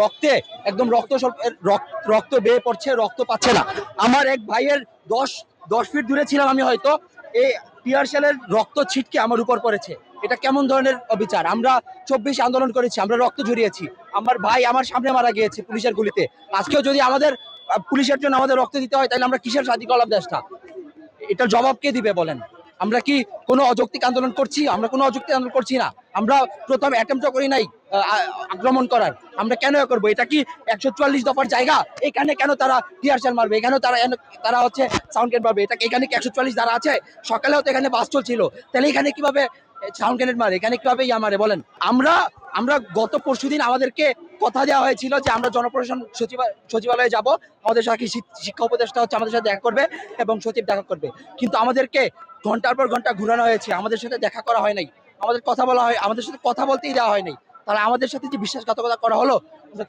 রক্তে, একদম রক্ত রক্ত বেয়ে পড়ছে, রক্ত পাচ্ছে না। আমার এক ভাইয়ের দশ দশ ফিট দূরে ছিলাম আমি হয়তো এই টিয়ারশালের রক্ত ছিটকে আমার উপর পড়েছে। এটা কেমন ধরনের অবিচার? আমরা চব্বিশ আন্দোলন করেছি, আমরা রক্ত ঝরিয়েছি। আমার ভাই আমার সামনে মারা গিয়েছে পুলিশের গুলিতে। আজকেও যদি আমাদের পুলিশের জন্য আমাদের রক্ত দিতে হয়, তাহলে আমরা কিসের স্বাধীন করলাম দেশটা এটার জবাব কে দিবে বলেন? আমরা কি কোনো অযৌক্তিক আন্দোলন করছি? আমরা কোনো অযৌক্তিক আন্দোলন করছি না। আমরা প্রথম অ্যাটেম্পটা করি নাই আক্রমণ করার। আমরা কেন করব করব? এটা কি একশো চুয়াল্লিশ দফার জায়গা? এখানে কেন তারা রিহার্সাল মারবে? এখানেও তারা তারা হচ্ছে সাউন্ড ক্যান মারবে। এটা এখানে কি একশো চুয়াল্লিশ দ্বারা আছে? সকালেও তো এখানে বাস চলছিল। তাহলে এখানে কীভাবে সাউন্ড ক্যানেট মারে? এখানে কীভাবে ইয়া মারে? বলেন। আমরা আমরা গত পরশুদিন আমাদেরকে কথা দেওয়া হয়েছিল যে আমরা জনপ্রশাসন সচিবা, সচিবালয়ে যাব। আমাদের সাথে শিক্ষা উপদেষ্টা হচ্ছে আমাদের সাথে দেখা করবে এবং সচিব দেখা করবে। কিন্তু আমাদেরকে ঘণ্টার পর ঘণ্টা ঘুরানো হয়েছে। আমাদের সাথে দেখা করা হয় নাই। আমাদের কথা বলা হয়, আমাদের সাথে কথা বলতেই দেওয়া হয় নাই। তাহলে আমাদের সাথে যে বিশ্বাসঘাতকতা করা হলো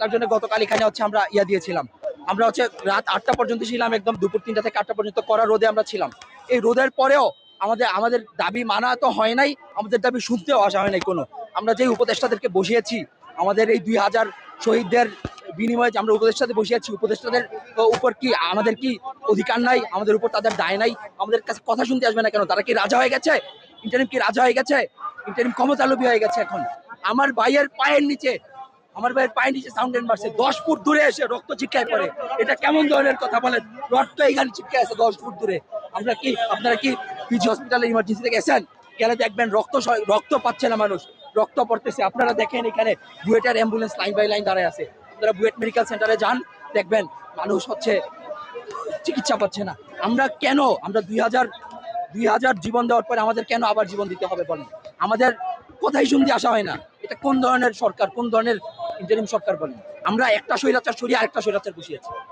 তার জন্য গতকাল এখানে হচ্ছে আমরা ইয়া দিয়েছিলাম। আমরা হচ্ছে রাত আটটা পর্যন্ত ছিলাম, একদম দুপুর তিনটা থেকে আটটা পর্যন্ত করা রোদে আমরা ছিলাম। এই রোদের পরেও আমাদের আমাদের দাবি মানা তো হয় নাই। আমাদের দাবি শুনতেও আসা হয় নাই কোনো। আমরা যে উপদেষ্টাদেরকে বসিয়েছি, আমাদের এই দুই হাজার শহীদদের বিনিময়ে আমরা উপদেষ্টাদের বসিয়েছি, উপদেষ্টাদের উপর কি আমাদের কি অধিকার নাই? আমাদের উপর তাদের দায় নাই? আমাদের কাছে কথা শুনতে আসবে না কেন? তারা কি রাজা হয়ে গেছে? ইন্টারিম কি রাজা হয়ে গেছে? ইন্টারিম ক্ষমতালোভী হয়ে গেছে এখন। আমার ভাইয়ের পায়ের নিচে, আমার ভাইয়ের পায়ের নিচে সাউন্ড মারছে দশ ফুট দূরে এসে রক্ত চিৎকায় পড়ে। এটা কেমন ধরনের কথা বলেন? রক্ত এইখানে চিৎকায় আছে দশ ফুট দূরে। আমরা কি, আপনারা কি পিজি হসপিটালে ইমার্জেন্সি থেকে এসেন গেলে দেখবেন রক্ত রক্ত পাচ্ছে না মানুষ? রক্ত পড়তেছে। আপনারা দেখেন এখানে বুয়েটের অ্যাম্বুলেন্স লাইন বাই লাইন দাঁড়ায় আছে। আপনারা বুয়েট মেডিকেল সেন্টারে যান, দেখবেন মানুষ হচ্ছে চিকিৎসা পাচ্ছে না। আমরা কেন? আমরা দুই হাজার দুই হাজার জীবন দেওয়ার পরে আমাদের কেন আবার জীবন দিতে হবে বলেন? আমাদের কোথায় শুনতে আসা হয় না। এটা কোন ধরনের সরকার, কোন ধরনের ইন্টারিম সরকার বলেন? আমরা একটা স্বৈরাচার সরিয়ে আরেকটা স্বৈরাচার বসিয়েছি।